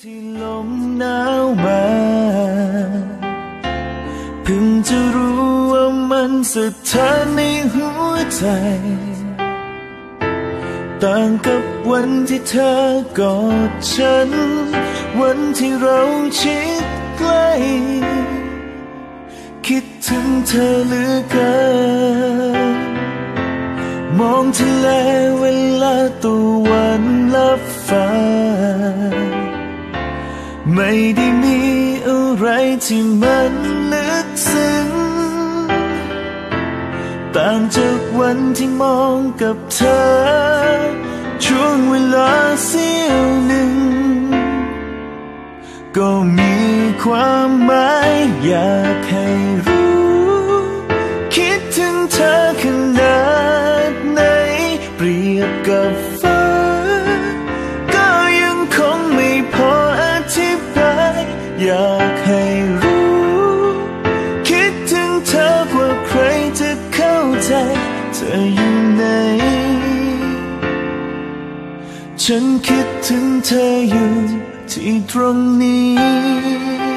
ที่ลมหนาวมาเพิ่งจะรู้ว่ามันสถานในหัวใจ ต่างกับวันที่เธอกอดฉัน วันที่เราชิดใกล้ คิดถึงเธอเหลือเกินมองทะเลเวลาตะวันลับฟ้า ไม่ได้มีอะไรที่มันลึกซึ้งต่างจากวันที่มองกับเธอ ช่วงเวลาเสี้ยวหนึ่ง ก็มีความหมายอยากให้ ออยู่ไหน ฉันคิดถึงเธออยู่ที่ตรงนี้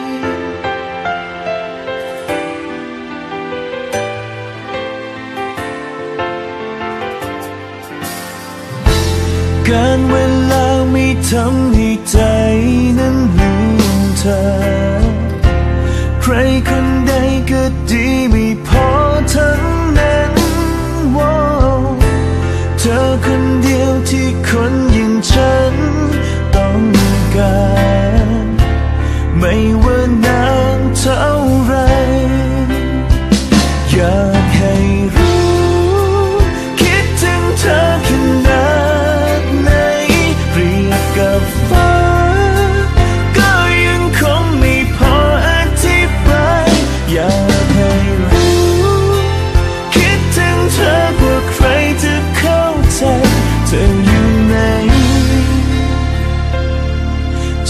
การเวลาไม่ทำให้ใจนั้นลืมเธอ ใครคนใดก็ดีไม่พอทั้ง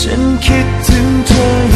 ฉันคิดถึงเธอ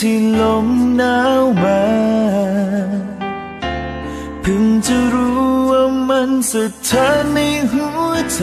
ที่ลมหนาวมาเพิ่งจะรู้ว่ามันสะท้านในหัวใจ